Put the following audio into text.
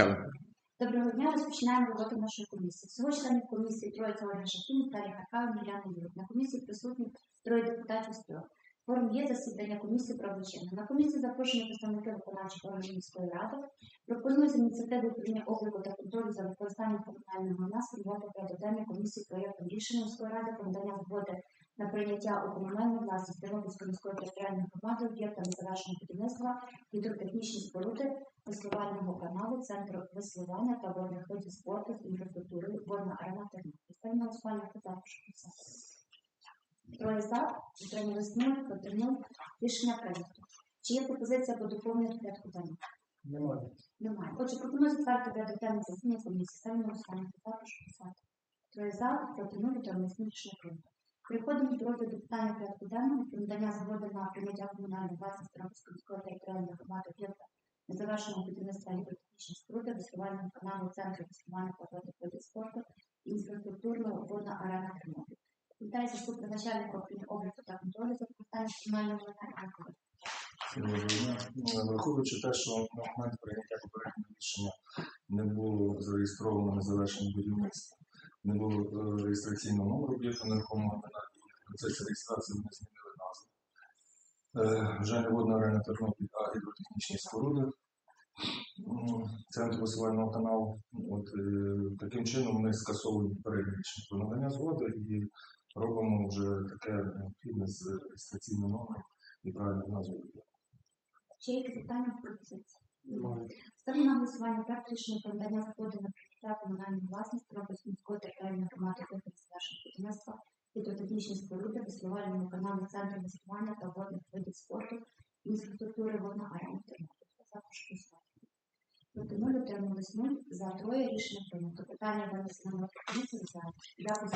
Почали. Доброго дня, розпочинаємо роботу нашої комісії. Всього членів комісії троє це Ольга Шахтин, Віталій Харкава, Міляна Юрик. На комісії присутні троє депутатів з трьох. Форум є засідання комісії правочинне. На комісії запрошені представники виконавчих органів міської ради. Пропоную з ініціативи управління обліку та контролю за використанням комунального спрямувати порядок денний комісії проєктом рішення міської ради про надання згоди на прийняття у комунальну власність Тернопільської міської територіальної громади об'єкта незавершеного будівництва гідротехнічні споруди веслувального каналу, центру веслування та водних видів спорту з інфраструктурою водна арена Тернопіль. Ставимо голосування голосувати. Троє за, утримались нуль, проти. Рішення прийнято. Чи є пропозиція по доповненню порядку денного? Немає. Немає. Отже, пропоную затвердити порядок денний засідання комісії. Ставимо голосування голосувати. Троє за, проти нуль, утримались нуль. Рішення прийнято. Переходимо до розгляду питання порядку денного про надання згоди на прийняття комунальної власності міської територіальної громади об'єкта незавершеного будівництва гідротехнічних споруди, веслувального каналу центру веслування та водних видів спорту, інфраструктурного водна арена Тернопіль. Вітаю заступник начальника управління обліку та контролю за використанням комунального майна. Враховуючи те, що на момент прийняття попереднього рішення не було зареєстровано незавершене будівництво, не було е, реєстраційного номеру об'єкту нерухомого майна, і процесі реєстрації вони змінили назву. Е, Вже водна арена Тернопіль, а гідротехнічні споруди центру висувального каналу. От, е, таким чином ми скасовуємо рішення про надання згоди і робимо вже таке необхідне з реєстраційним номером і правильною назвою. Чи є питання в пропозиції? Ставлю на голосування проект рішення про надання згоди на прийняття комунальної власності міської територіальної громади незавершеного будівництва гідротехнічні споруди, веслувальному каналу центру веслування та водних видів спорту, інфраструктури водна арена Тернопіль. Хто за. Проти нуль, утримались нуль, за троє рішення прийнято. Питання винесено на комісію за. Дякую